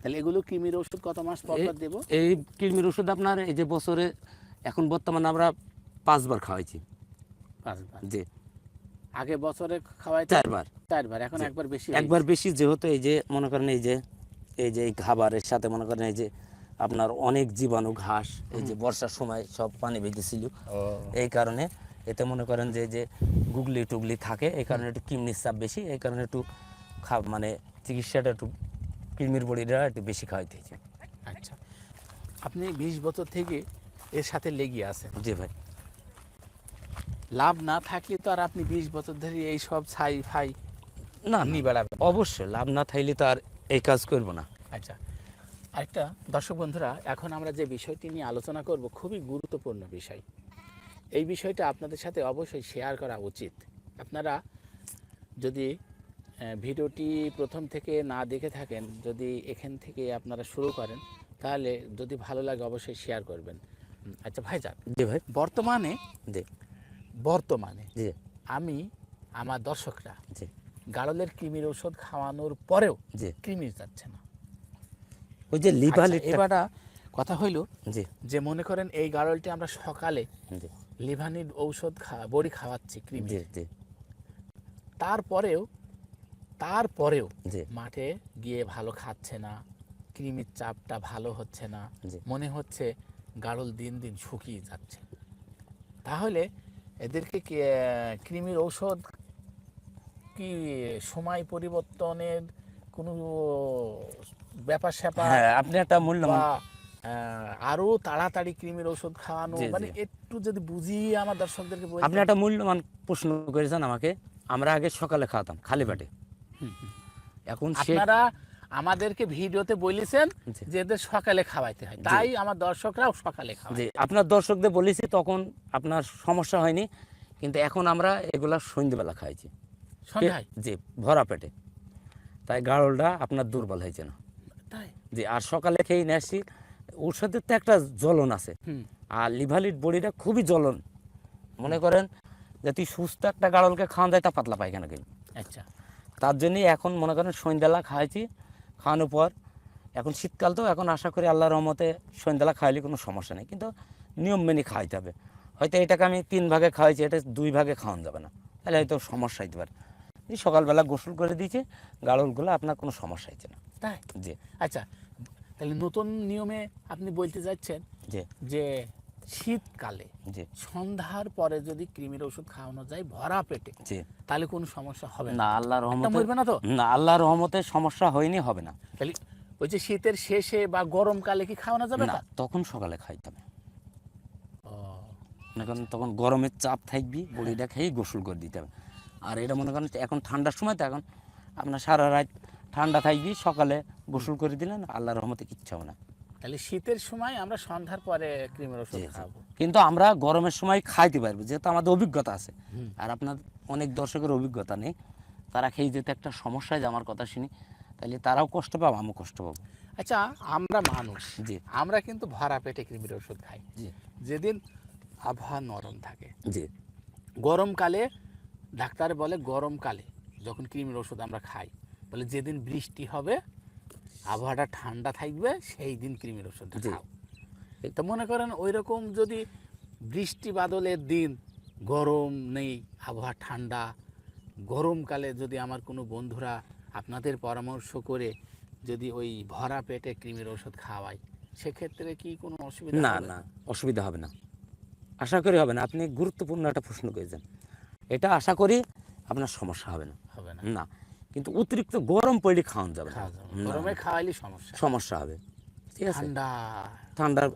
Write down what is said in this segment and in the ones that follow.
তাহলে এগুলো কৃমির ওষুধ কত মাস পর পর দেবো? এই কৃমির ওষুধ আপনার এই যে বছরে এখন বর্তমানে আমরা পাঁচবার খাওয়াইছি। পাঁচবার? যে আগে বছরে খাওয়াই চারবার। চারবার এখন একবার বেশি একবার বেশি যেহেতু এই যে মনে করেন এই যে এই যে এই খাবারের সাথে মনে করেন এই যে আপনার অনেক জীবাণু ঘাস এই যে বর্ষার সময় সব পানি বেঁধেছিল। এই কারণে এতে মনে করেন যে যে গুগলি টুগলি থাকে এই কারণে একটু কিডনির চাপ বেশি এই কারণে একটু খা মানে চিকিৎসাটা একটু কৃমির বড়িটা একটু বেশি খাওয়াইতে হয়েছে আচ্ছা। আপনি বিশ বছর থেকে এর সাথে লেগে আছেন। জি ভাই। লাভ না থাকলে তো আর আপনি বিশ বছর ধরে এই সব ছাই ফাই না নি। বেড়াবেন অবশ্যই লাভ না থাকলে তো আর এই কাজ করব না। আচ্ছা। আরেকটা দর্শক বন্ধুরা এখন আমরা যে বিষয়টি নিয়ে আলোচনা করব খুবই গুরুত্বপূর্ণ বিষয়। এই বিষয়টা আপনাদের সাথে অবশ্যই শেয়ার করা উচিত। আপনারা যদি ভিডিওটি প্রথম থেকে না দেখে থাকেন যদি এখান থেকে আপনারা শুরু করেন তাহলে যদি ভালো লাগে অবশ্যই শেয়ার করবেন। আচ্ছা ভাই ভাইজান জি ভাই। বর্তমানে জি। বর্তমানে জি। আমি আমার দর্শকরা জি। গাড়লের কৃমির ওষুধ খাওয়ানোর পরেও জি। কৃমি যাচ্ছে না। ওই যে লিভার আচ্ছা, এবার কথা হইল জি। যে মনে করেন এই গাড়লটি আমরা সকালে জি। লিভানির ঔষধ খা বড়ি খাওয়াচ্ছি কৃমি জি জি। তারপরেও তারপরেও মাঠে গিয়ে ভালো খাচ্ছে না কৃমির চাপটা ভালো হচ্ছে না মনে হচ্ছে গাড়ল দিন দিন শুকিয়ে যাচ্ছে। তাহলে এদেরকে কৃমির ঔষধ কি সময় পরিবর্তনের কোনো ব্যাপার স্যাপার হ্যাঁ আপনি একটা আহ, আরও তাড়াতাড়ি কৃমির ওষুধ খাওয়ানো? মানে একটু যদি বুঝিয়ে আমার দর্শকদেরকে আপনি একটা মূল্যবান প্রশ্ন করেছেন আমাকে। আমরা আগে সকালে খাওয়াতাম খালি পেটে। এখন আপনারা আমাদেরকে ভিডিওতে বলেছেন জি। যে এদের সকালে খাওয়াইতে হয়। তাই আমার দর্শকরাও সকালে খাওয়ায়। আপনার দর্শকদের বলেছি তখন আপনার সমস্যা হয়নি কিন্তু এখন আমরা এগুলা সন্ধ্যেবেলা খাইছি। সন্ধ্যায়? যে ভরা পেটে। তাই গাড়লটা আপনার দুর্বল হয়েছে না। তাই? যে আর সকালে খেয়ে নিয়ে আসছি ওর সাথে তো একটা জ্বলন আছে। আর লিভালিট বডিটা খুবই জ্বলন। মনে করেন যে তুই সুস্থ একটা গাড়লকে খাওয়ান যায় তা পাতলা পায় পায়খানা কিন্তু। আচ্ছা। তার জন্যই এখন মনে করেন সন্ধ্যাবেলা খাওয়াইছি খাওয়ানোর পর। এখন শীতকাল তো এখন আশা করি আল্লাহর রহমতে সন্ধ্যালা খাওয়াইলে কোনো সমস্যা নেই কিন্তু নিয়ম মেনে খাওয়াইতে হবে। হয়তো এটাকে আমি তিন ভাগে খাওয়াইছি এটা দুই ভাগে খাওয়ানো যাবে না। তাহলে হয়তো সমস্যা হইতে পারে। এই সকালবেলা গোসল করে দিয়েছি গাড়লগুলো আপনার কোনো সমস্যা হচ্ছে না। তাই? জি। আচ্ছা তাহলে নতুন নিয়মে আপনি বলতে যাচ্ছেন যে শীতকালে সন্ধ্যার পরে যদি কৃমির ওষুধ খাওয়ানো যায় ভরা পেটে তাহলে কোনো সমস্যা হবে না। আল্লাহর একটা রহমতে মরবে না তো? না আল্লাহর রহমতে সমস্যা হয়নি হবে না। তাহলে ওই যে শীতের শেষে বা গরমকালে কি খাওয়ানো যাবে না তখন সকালে খাইতে হবে। মনে করেন তখন গরমের চাপ থাকবি বড়িটা খেয়েই গোসল করে দিতে হবে। আর এটা মনে করেন এখন ঠান্ডার সময় তো এখন আপনার সারা রাত ঠান্ডা থাকবি সকালে গোসল করে দিলেন আল্লাহর রহমতে কিচ্ছু হবে না। তাহলে শীতের সময় আমরা সন্ধ্যার পরে ক্রিমের ওষুধ। খাব। কিন্তু আমরা গরমের সময় খাইতে পারব যেহেতু আমাদের অভিজ্ঞতা আছে। আর আপনার অনেক দর্শকের অভিজ্ঞতা নেই। তারা খেয়ে যেতে একটা সমস্যায় আমার কথা শুনি তাহলে তারাও কষ্ট পাবো আমিও কষ্ট পাবো। আচ্ছা আমরা মানুষ জি। আমরা কিন্তু ভরা পেটে কৃমির ওষুধ খাই। জি। যেদিন আবহাওয়া নরম থাকে জি। গরমকালে ডাক্তার বলে গরমকালে যখন কৃমির ওষুধ আমরা খাই বলে যেদিন বৃষ্টি হবে আবহাওয়াটা ঠান্ডা থাকবে সেই দিন কৃমির ওষুধ জি। খাও। তো মনে করেন ওই রকম যদি বৃষ্টি বাদলের দিন গরম নেই আবহাওয়া ঠান্ডা গরমকালে যদি আমার কোনো বন্ধুরা আপনাদের পরামর্শ করে যদি ওই ভরা পেটে কৃমির ওষুধ খাওয়ায় সেক্ষেত্রে কি কোনো অসুবিধা না না অসুবিধা হবে না। আশা করি হবে না। আপনি গুরুত্বপূর্ণ একটা প্রশ্ন করেছেন। এটা আশা করি আপনার সমস্যা হবে না। হবে না। না। কিন্তু অতিরিক্ত গরম পড়লে খাওয়ানো যাবে না। গরমে খাওয়াইলে সমস্যা। সমস্যা হবে। ঠিক আছে? ঠান্ডা। ঠান্ডার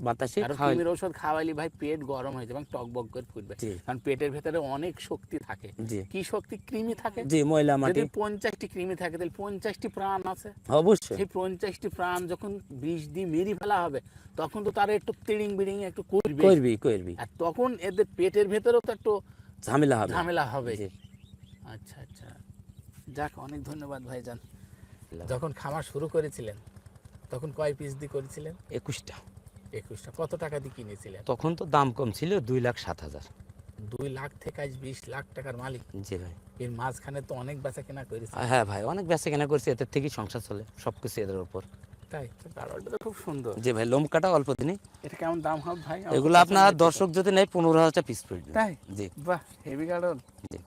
বাতাসে কৃমির ওষুধ খাওয়াইলে ভাই পেট গরম হয়ে যাবে এবং টকবক করে ফুটবে। কারণ পেটের ভেতরে অনেক শক্তি থাকে। কি শক্তি? কৃমি থাকে। জি ময়লা মাটি। যদি পঞ্চাশটি কৃমি থাকে তাহলে পঞ্চাশটি প্রাণ আছে। অবশ্যই। সেই পঞ্চাশটি প্রাণ যখন বিষ দিয়ে মেরি ফেলা হবে তখন তো তারা একটু তিড়িং বিড়িং একটু করবে। করবি করবি আর তখন এদের পেটের ভেতরেও তো একটু ঝামেলা হবে। ঝামেলা হবে। আচ্ছা আচ্ছা। যাক অনেক ধন্যবাদ ভাইজান। যখন খামার শুরু করেছিলেন তখন কয় পিস দিয়ে করেছিলেন? একুশটা। একুশটা। কত টাকা দিয়ে কিনেছিলেন? তখন তো দাম কম ছিল দুই লাখ সাত হাজার। দুই লাখ থেকে আজ বিশ লাখ টাকার মালিক। জি ভাই। এর মাঝখানে তো অনেক বেচা কেনা করেছে। হ্যাঁ ভাই অনেক বেচা কেনা করছি এদের থেকেই সংসার চলে সব কিছু এদের উপর তাই? তো তো খুব সুন্দর। যে ভাই লোম কাটা অল্প দিনই এটা কেমন দাম হবে ভাই? এগুলো আপনার দর্শক যদি নেয় পনেরো হাজার পিস পড়বে। তাই? জি। বাহ হেভি গাড়ল জি।